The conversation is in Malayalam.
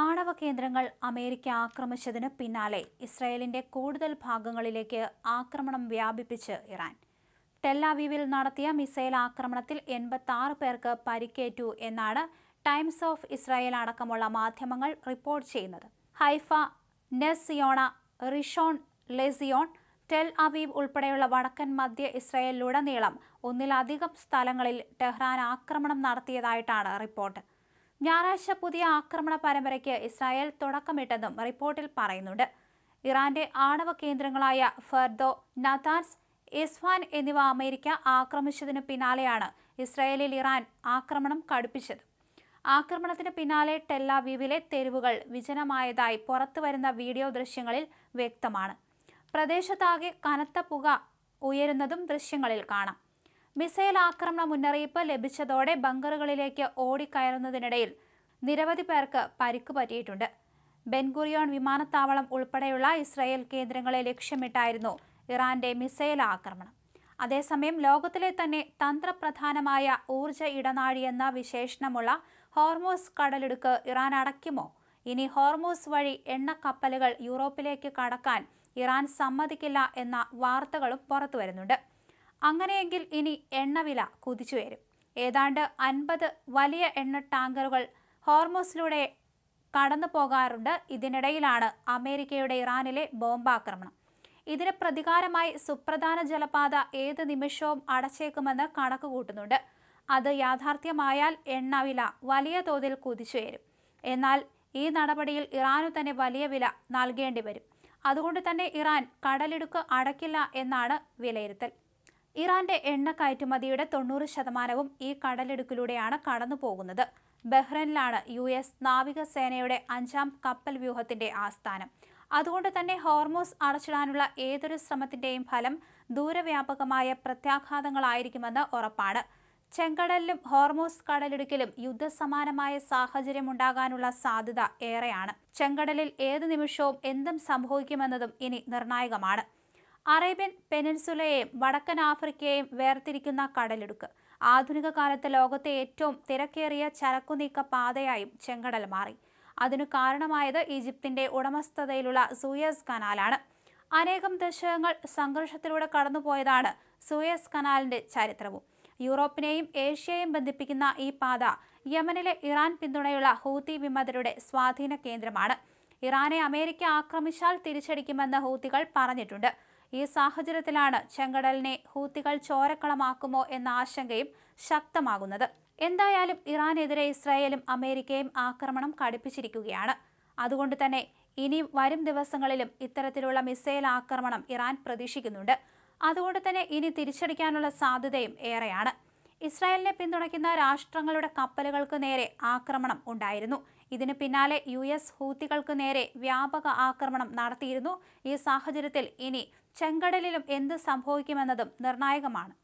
ആണവ കേന്ദ്രങ്ങൾ അമേരിക്ക ആക്രമിച്ചതിന് പിന്നാലെ ഇസ്രായേലിന്റെ കൂടുതൽ ഭാഗങ്ങളിലേക്ക് ആക്രമണം വ്യാപിപ്പിച്ച് ഇറാൻ. ടെല്ലാവീവിൽ നടത്തിയ മിസൈൽ ആക്രമണത്തിൽ എൺപത്തി ആറ് പേർക്ക് പരിക്കേറ്റു എന്നാണ് ടൈംസ് ഓഫ് ഇസ്രായേൽ അടക്കമുള്ള മാധ്യമങ്ങൾ റിപ്പോർട്ട് ചെയ്യുന്നത്. Haifa Ness Ziona Rishon LeZion Tel Aviv ഉൾപ്പെടെയുള്ള വടക്കൻ മധ്യ ഇസ്രായേലിലുടനീളം ഒന്നിലധികം സ്ഥലങ്ങളിൽ ടെഹ്റാൻ ആക്രമണം നടത്തിയതായിട്ടാണ് റിപ്പോർട്ട്. ഞായറാഴ്ച പുതിയ ആക്രമണ പരമ്പരയ്ക്ക് ഇസ്രായേൽ തുടക്കമിട്ടെന്നും റിപ്പോർട്ടിൽ പറയുന്നുണ്ട്. ഇറാന്റെ ആണവ കേന്ദ്രങ്ങളായ ഫർദോ നതാൻസ് ഇസ്ഫാൻ എന്നിവ അമേരിക്ക ആക്രമിച്ചതിന് പിന്നാലെയാണ് ഇസ്രായേലിൽ ഇറാൻ ആക്രമണം കടുപ്പിച്ചത്. ആക്രമണത്തിന് പിന്നാലെ ടെല്ലാവീവിലെ തെരുവുകൾ വിജനമായതായി പുറത്തുവരുന്ന വീഡിയോ ദൃശ്യങ്ങളിൽ വ്യക്തമാണ്. പ്രദേശത്താകെ കനത്ത പുക ഉയരുന്നതും ദൃശ്യങ്ങളിൽ കാണാം. മിസൈൽ ആക്രമണ മുന്നറിയിപ്പ് ലഭിച്ചതോടെ ബങ്കറുകളിലേക്ക് ഓടിക്കയറുന്നതിനിടയിൽ നിരവധി പേർക്ക് പരിക്ക് പറ്റിയിട്ടുണ്ട്. ബെൻഗുറിയോൺ വിമാനത്താവളം ഉൾപ്പെടെയുള്ള ഇസ്രായേൽ കേന്ദ്രങ്ങളെ ലക്ഷ്യമിട്ടായിരുന്നു ഇറാന്റെ മിസൈൽ ആക്രമണം. അതേസമയം ലോകത്തിലെ തന്നെ തന്ത്രപ്രധാനമായ ഊർജ ഇടനാഴി എന്ന വിശേഷണമുള്ള ഹോർമോസ് കടലിടുക്ക് ഇറാൻ അടയ്ക്കുമോ? ഇനി ഹോർമോസ് വഴി എണ്ണ കപ്പലുകൾ യൂറോപ്പിലേക്ക് കടക്കാൻ ഇറാൻ സമ്മതിക്കില്ല എന്ന വാർത്തകളും പുറത്തുവരുന്നുണ്ട്. അങ്ങനെയെങ്കിൽ ഇനി എണ്ണവില കുതിച്ചുയരും ഏതാണ്ട് അൻപത് വലിയ എണ്ണ ടാങ്കറുകൾ ഹോർമോസിലൂടെ കടന്നു പോകാറുണ്ട്. ഇതിനിടയിലാണ് അമേരിക്കയുടെ ഇറാനിലെ ബോംബാക്രമണം. ഇതിന് പ്രതികാരമായി സുപ്രധാന ജലപാത ഏത് നിമിഷവും അടച്ചേക്കുമെന്ന് കണക്ക് കൂട്ടുന്നുണ്ട്. അത് യാഥാർത്ഥ്യമായാൽ എണ്ണവില വലിയ തോതിൽ കുതിച്ചുയരും എന്നാൽ ഈ നടപടിയിൽ ഇറാനു തന്നെ വലിയ വില നൽകേണ്ടി വരും. അതുകൊണ്ട് തന്നെ ഇറാൻ കടലിടുക്ക് അടക്കില്ല എന്നാണ് വിലയിരുത്തൽ. ഇറാന്റെ എണ്ണ കയറ്റുമതിയുടെ തൊണ്ണൂറ് ശതമാനവും ഈ കടലിടുക്കിലൂടെയാണ് കടന്നു പോകുന്നത് ബഹ്റൈനിലാണ് യു എസ് നാവികസേനയുടെ അഞ്ചാം കപ്പൽ വ്യൂഹത്തിന്റെ ആസ്ഥാനം. അതുകൊണ്ട് തന്നെ ഹോർമോസ് അടച്ചിടാനുള്ള ഏതൊരു ശ്രമത്തിന്റെയും ഫലം ദൂരവ്യാപകമായ പ്രത്യാഘാതങ്ങളായിരിക്കുമെന്ന് ഉറപ്പാണ്. ചെങ്കടലിലും ഹോർമോസ് കടലിടുക്കിലും യുദ്ധസമാനമായ സാഹചര്യമുണ്ടാകാനുള്ള സാധ്യത ഏറെയാണ്. ചെങ്കടലിൽ ഏത് നിമിഷവും എന്തും സംഭവിക്കുമെന്നതും ഇനി നിർണായകമാണ്. അറേബ്യൻ പെനിൻസുലയെയും വടക്കൻ ആഫ്രിക്കയെയും വേർതിരിക്കുന്ന കടലിടുക്ക്. ആധുനിക കാലത്ത് ലോകത്തെ ഏറ്റവും തിരക്കേറിയ ചരക്കുനീക്ക പാതയായും ചെങ്കടൽ മാറി. അതിനു കാരണമായത് ഈജിപ്തിന്റെ ഉടമസ്ഥതയിലുള്ള സൂയസ് കനാലാണ്. അനേകം ദശകങ്ങൾ സംഘർഷത്തിലൂടെ കടന്നുപോയതാണ് സൂയസ് കനാലിന്റെ ചരിത്രവും. യൂറോപ്പിനെയും ഏഷ്യയെയും ബന്ധിപ്പിക്കുന്ന ഈ പാത യമനിലെ ഇറാൻ പിന്തുണയുള്ള ഹൂത്തി വിമതരുടെ സ്വാധീന കേന്ദ്രമാണ് ഇറാനെ അമേരിക്ക ആക്രമിച്ചാൽ തിരിച്ചടിക്കുമെന്ന് ഹൂത്തികൾ പറഞ്ഞിട്ടുണ്ട്. ഈ സാഹചര്യത്തിലാണ് ചെങ്കടലിനെ ഹൂത്തികൾ ചോരക്കളമാക്കുമോ എന്ന ആശങ്കയും ശക്തമാകുന്നത്. എന്തായാലും ഇറാനെതിരെ ഇസ്രായേലും അമേരിക്കയും ആക്രമണം കടുപ്പിച്ചിരിക്കുകയാണ്. അതുകൊണ്ട് തന്നെ ഇനി വരും ദിവസങ്ങളിലും ഇത്തരത്തിലുള്ള മിസൈൽ ആക്രമണം ഇറാൻ പ്രതീക്ഷിക്കുന്നുണ്ട്. അതുകൊണ്ട് തന്നെ ഇനി തിരിച്ചടിക്കാനുള്ള സാധ്യതയും ഏറെയാണ്. ഇസ്രായേലിനെ പിന്തുണയ്ക്കുന്ന രാഷ്ട്രങ്ങളുടെ കപ്പലുകൾക്ക് നേരെ ആക്രമണം ഉണ്ടായിരുന്നു. ഇതിന് പിന്നാലെ യു എസ് ഹൂത്തികൾക്ക് നേരെ വ്യാപക ആക്രമണം നടത്തിയിരുന്നു. ഈ സാഹചര്യത്തിൽ ഇനി ചെങ്കടലിലും എന്ത് സംഭവിക്കുമെന്നതും നിർണായകമാണ്